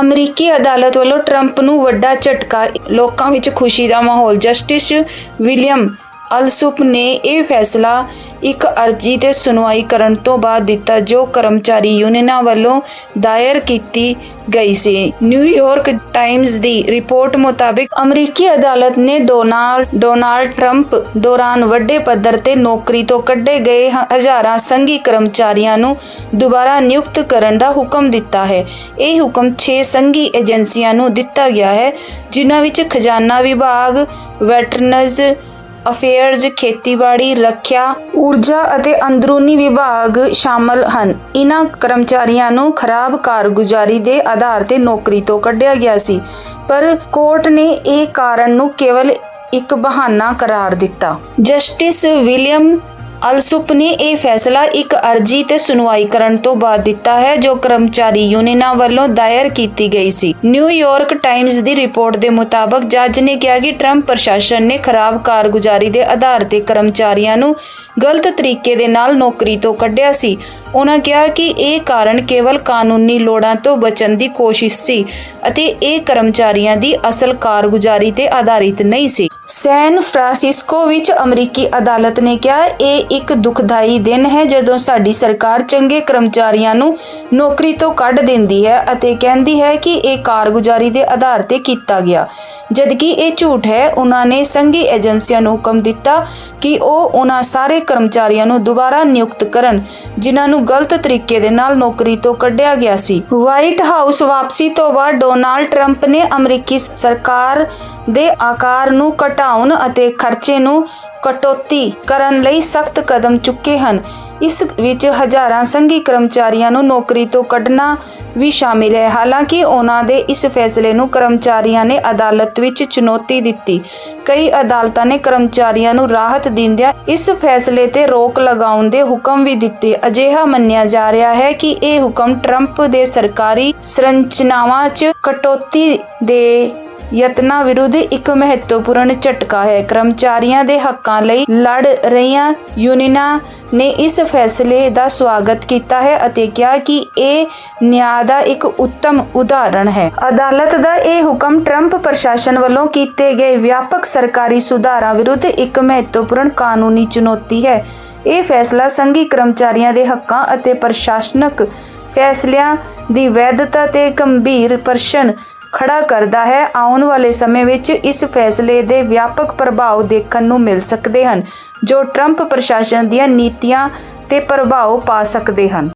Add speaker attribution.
Speaker 1: ਅਮਰੀਕੀ ਅਦਾਲਤ ਵੱਲੋਂ ਟਰੰਪ ਨੂੰ ਵੱਡਾ ਝਟਕਾ। ਲੋਕਾਂ ਵਿੱਚ ਖੁਸ਼ੀ ਦਾ ਮਾਹੌਲ। ਜਸਟਿਸ ਵਿਲੀਅਮ ਅਲਸੁਪ ਨੇ ਇਹ ਫੈਸਲਾ ਇੱਕ ਅਰਜ਼ੀ ਤੇ ਸੁਣਵਾਈ ਕਰਨ ਤੋਂ ਬਾਅਦ ਦਿੱਤਾ ਜੋ ਕਰਮਚਾਰੀ ਯੂਨੀਅਨਾਂ ਵੱਲੋਂ ਦਾਇਰ ਕੀਤੀ ਗਈ ਸੀ। ਨਿਊਯਾਰਕ ਟਾਈਮਜ਼ ਦੀ ਰਿਪੋਰਟ ਮੁਤਾਬਕ ਅਮਰੀਕੀ ਅਦਾਲਤ ਨੇ ਡੋਨਾਲਡ ਡੋਨਾਲਡ ਟਰੰਪ ਦੌਰਾਨ ਵੱਡੇ ਪੱਧਰ ਤੇ ਨੌਕਰੀ ਤੋਂ ਕੱਢੇ ਗਏ ਹਜ਼ਾਰਾਂ ਸੰਘੀ ਕਰਮਚਾਰੀਆਂ ਨੂੰ ਦੁਬਾਰਾ ਨਿਯੁਕਤ ਕਰਨ ਦਾ ਹੁਕਮ ਦਿੱਤਾ ਹੈ। ਇਹ ਹੁਕਮ 6 ਸੰਘੀ ਏਜੰਸੀਆਂ ਨੂੰ ਦਿੱਤਾ ਗਿਆ ਹੈ, ਜਿਨ੍ਹਾਂ ਵਿੱਚ ਖਜ਼ਾਨਾ ਵਿਭਾਗ, ਵੈਟਰਨਜ਼ ਅਫੇਅਰਜ਼, ਖੇਤੀਬਾੜੀ, ਰੱਖਿਆ, ਊਰਜਾ ਅਤੇ ਅੰਦਰੂਨੀ ਵਿਭਾਗ ਸ਼ਾਮਲ ਹਨ। ਇਹਨਾਂ ਕਰਮਚਾਰੀਆਂ ਨੂੰ ਖਰਾਬ ਕਾਰਗੁਜ਼ਾਰੀ ਦੇ ਆਧਾਰ ਤੇ ਨੌਕਰੀ ਤੋਂ ਕੱਢਿਆ ਗਿਆ ਸੀ, ਪਰ ਕੋਰਟ ਨੇ ਇਹ ਕਾਰਨ ਨੂੰ ਕੇਵਲ ਇੱਕ ਬਹਾਨਾ ਕਰਾਰ ਦਿੱਤਾ। ਜਸਟਿਸ ਵਿਲੀਅਮ ਅਲਸੁਪ ਨੇ ਇਹ ਫੈਸਲਾ ਇੱਕ ਅਰਜ਼ੀ ਤੇ ਸੁਣਵਾਈ ਕਰਨ ਤੋਂ ਬਾਅਦ ਦਿੱਤਾ ਹੈ, ਜੋ ਕਰਮਚਾਰੀ ਯੂਨੀਅਨਾਂ ਵੱਲੋਂ ਦਾਇਰ ਕੀਤੀ ਗਈ ਸੀ। ਨਿਊਯਾਰਕ ਟਾਈਮਜ਼ ਦੀ ਰਿਪੋਰਟ ਦੇ ਮੁਤਾਬਕ ਜੱਜ ਨੇ ਕਿਹਾ ਕਿ ਟਰੰਪ ਪ੍ਰਸ਼ਾਸਨ ਨੇ ਖਰਾਬ ਕਾਰਗੁਜ਼ਾਰੀ ਦੇ ਆਧਾਰ ਤੇ ਕਰਮਚਾਰੀਆਂ ਨੂੰ ਗਲਤ ਤਰੀਕੇ ਦੇ ਨਾਲ ਨੌਕਰੀ ਤੋਂ ਕੱਢਿਆ ਸੀ। ਉਹਨਾਂ ਕਿਹਾ ਕਿ ਇਹ ਕਾਰਨ ਕੇਵਲ ਕਾਨੂੰਨੀ ਲੋੜਾਂ ਤੋਂ ਬਚਣ ਦੀ ਕੋਸ਼ਿਸ਼ ਸੀ ਅਤੇ ਇਹ ਕਰਮਚਾਰੀਆਂ ਦੀ ਅਸਲ ਕਾਰਗੁਜ਼ਾਰੀ ਤੇ ਆਧਾਰਿਤ ਨਹੀਂ ਸੀ। ਸੈਨ ਫਰਾਂਸਿਸਕੋ ਵਿੱਚ ਅਮਰੀਕੀ ਅਦਾਲਤ ਨੇ ਕਿਹਾ, ਇਹ ਇੱਕ ਦੁਖਦਾਈ ਦਿਨ ਹੈ ਜਦੋਂ ਸਾਡੀ ਸਰਕਾਰ ਚੰਗੇ ਕਰਮਚਾਰੀਆਂ ਨੂੰ ਨੌਕਰੀ ਤੋਂ ਕੱਢ ਦਿੰਦੀ ਹੈ ਅਤੇ ਕਹਿੰਦੀ ਹੈ ਕਿ ਇਹ ਕਾਰਗੁਜ਼ਾਰੀ ਦੇ ਆਧਾਰ ਤੇ ਕੀਤਾ ਗਿਆ। ਜਦਕਿ ਇਹ ਝੂਠ ਹੈ, ਉਹਨਾਂ ਨੇ ਸੰਘੀ ਏਜੰਸੀਆਂ ਨੂੰ ਹੁਕਮ ਦਿੱਤਾ ਕਿ ਉਹ ਉਹਨਾਂ ਸਾਰੇ ਕਰਮਚਾਰੀਆਂ ਨੂੰ ਦੁਬਾਰਾ ਨਿਯੁਕਤ ਕਰਨ, ਜਿਨ੍ਹਾਂ ਨੂੰ ਗਲਤ ਤਰੀਕੇ ਦੇ ਨਾਲ ਨੌਕਰੀ ਤੋਂ ਕੱਢਿਆ ਗਿਆ ਸੀ। ਵਾਈਟ ਹਾਊਸ ਵਾਪਸੀ ਤੋਂ ਬਾਅਦ ਡੋਨਾਲਡ ਟਰੰਪ ਨੇ ਅਮਰੀਕੀ ਸਰਕਾਰ ਦੇ ਆਕਾਰ ਨੂੰ ਘਟਾਉਣ ਅਤੇ ਖਰਚੇ ਨੂੰ ਕਟੌਤੀ ਕਰਨ ਲਈ ਸਖਤ ਕਦਮ ਚੁੱਕੇ ਹਨ। ਇਸ ਵਿੱਚ ਹਜ਼ਾਰਾਂ ਸੰਘੀ ਕਰਮਚਾਰੀਆਂ ਨੂੰ ਨੌਕਰੀ ਤੋਂ ਕੱਢਣਾ ਵੀ ਸ਼ਾਮਿਲ ਹੈ। ਹਾਲਾਂਕਿ ਉਹਨਾਂ ਦੇ ਇਸ ਫੈਸਲੇ ਨੂੰ ਕਰਮਚਾਰੀਆਂ ਨੇ ਅਦਾਲਤ ਵਿੱਚ ਚੁਣੌਤੀ ਦਿੱਤੀ। ਕਈ ਅਦਾਲਤਾਂ ਨੇ ਕਰਮਚਾਰੀਆਂ ਨੂੰ ਰਾਹਤ ਦਿੰਦਿਆਂ ਇਸ ਫੈਸਲੇ ਤੇ ਰੋਕ ਲਗਾਉਣ ਦੇ ਹੁਕਮ ਵੀ ਦਿੱਤੇ। ਅਜਿਹਾ ਮੰਨਿਆ ਜਾ ਰਿਹਾ ਹੈ ਕਿ ਇਹ ਹੁਕਮ ਟਰੰਪ ਦੇ ਸਰਕਾਰੀ ਸੰਰਚਨਾਵਾਂ 'ਚ ਕਟੌਤੀ ਦੇ ਯਤਨਾਂ ਵਿਰੁੱਧ ਇੱਕ ਮਹੱਤਵਪੂਰਨ ਝਟਕਾ ਹੈ। ਕਰਮਚਾਰੀਆਂ ਦੇ ਹੱਕਾਂ ਲਈ ਲੜ ਰਹੀਆਂ ਯੂਨੀਅਨਾਂ ਨੇ ਇਸ ਫੈਸਲੇ ਦਾ ਸਵਾਗਤ ਕੀਤਾ ਹੈ ਅਤੇ ਕਿਹਾ ਕਿ ਇਹ ਨਿਆਂ ਦਾ ਇੱਕ ਉੱਤਮ ਉਦਾਹਰਣ ਹੈ। ਅਦਾਲਤ ਦਾ ਇਹ ਹੁਕਮ ਟਰੰਪ ਪ੍ਰਸ਼ਾਸਨ ਵੱਲੋਂ ਕੀਤੇ ਗਏ ਵਿਆਪਕ ਸਰਕਾਰੀ ਸੁਧਾਰਾਂ ਵਿਰੁੱਧ ਇੱਕ ਮਹੱਤਵਪੂਰਨ ਕਾਨੂੰਨੀ ਚੁਣੌਤੀ ਹੈ। ਇਹ ਫੈਸਲਾ ਸੰਘੀ ਕਰਮਚਾਰੀਆਂ ਦੇ ਹੱਕਾਂ ਅਤੇ ਪ੍ਰਸ਼ਾਸਨਿਕ ਫੈਸਲਿਆਂ ਦੀ ਵੈਧਤਾ ਤੇ ਗੰਭੀਰ ਪ੍ਰਸ਼ਨ ਖੜਾ ਕਰਦਾ ਹੈ, ਆਉਣ ਵਾਲੇ ਸਮੇਂ ਵਿੱਚ ਇਸ ਫੈਸਲੇ ਦੇ ਵਿਆਪਕ ਪ੍ਰਭਾਵ ਦੇਖਣ ਨੂੰ ਮਿਲ ਸਕਦੇ ਹਨ, ਜੋ ਟਰੰਪ ਪ੍ਰਸ਼ਾਸਨ ਦੀਆਂ ਨੀਤੀਆਂ ਤੇ ਪ੍ਰਭਾਵ ਪਾ ਸਕਦੇ ਹਨ।